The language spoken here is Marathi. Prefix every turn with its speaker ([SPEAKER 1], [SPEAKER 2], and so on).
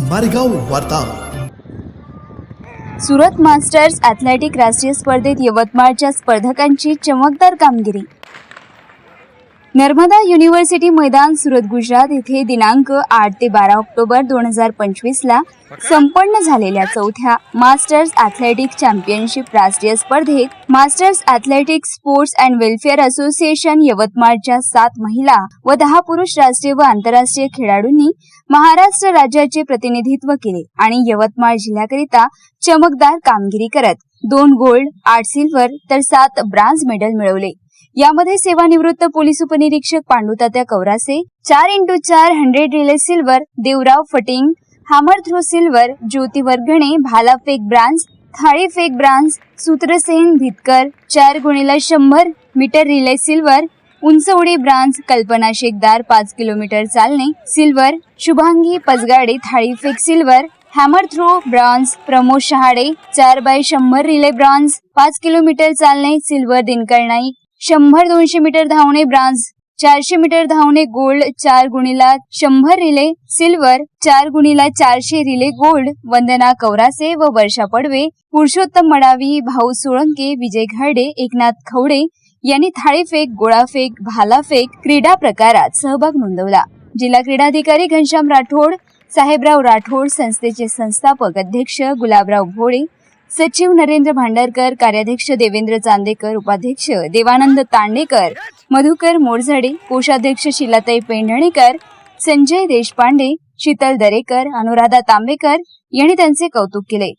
[SPEAKER 1] मारेगाव वार्ता.
[SPEAKER 2] सुरत मास्टर्स ॲथलेटिक राष्ट्रीय स्पर्धेत यवतमाळच्या स्पर्धकांची चमकदार कामगिरी. नर्मदा युनिव्हर्सिटी मैदान सुरत गुजरात येथे दिनांक आठ ते बारा ऑक्टोबर दोन हजार पंचवीसला संपन्न झालेल्या चौथ्या मास्टर्स ॲथलेटिक चॅम्पियनशिप राष्ट्रीय स्पर्धेत masters athletic sports and welfare association यवतमाळच्या सात महिला व दहा पुरुष राष्ट्रीय व आंतरराष्ट्रीय खेळाडूंनी महाराष्ट्र राज्याचे प्रतिनिधित्व केले आणि यवतमाळ जिल्ह्याकरिता चमकदार कामगिरी करत दोन गोल्ड आठ सिल्वर तर सात ब्रान्झ मेडल मिळवले. यामध्ये सेवानिवृत्त पोलीस उपनिरीक्षक पांडुतात्या कौरासे चार इंटू चार hundred relay silver Devrao Phating hammer throw silver Jyoti Vargane भाला फेक ब्रांझ थाळी फेक ब्रांझ सूत्रसेन भितकर चार गुणीला शंभर मीटर रिले सिल्वर उंच उडी ब्रांझ कल्पना शेखदार पाच किलोमीटर चालणे सिल्वर शुभांगी पचगाडे थाळी fake silver hammer throw bronze Pramod Shahade चार बाय शंभर रिले ब्रॉन्झ पाच किलोमीटर चालणे सिल्वर दिनकर नाईक शंभर दोनशे मीटर धावणे ब्रांझ चारशे मीटर धावणे गोल्ड चार गुणीला शंभर रिले सिल्वर चार गुणीला चारशे रिले गोल्ड वंदना कौरासे व वर्षा पडवे पुरुषोत्तम मडावी भाऊ सोळंके विजय घाडे एकनाथ खवडे यांनी थाळीफेक गोळाफेक भालाफेक क्रीडा प्रकारात सहभाग नोंदवला. जिल्हा क्रीडाधिकारी घनश्याम राठोड साहेबराव राठोड संस्थेचे संस्थापक अध्यक्ष गुलाबराव भोळे सचिव नरेंद्र भांडारकर कार्याध्यक्ष देवेंद्र चांदेकर उपाध्यक्ष देवानंद तांडेकर मधुकर मोरझडे कोषाध्यक्ष शिलाताई पेंढणेकर संजय देशपांडे शीतल दरेकर अनुराधा तांबेकर यांनी त्यांचे कौतुक केले.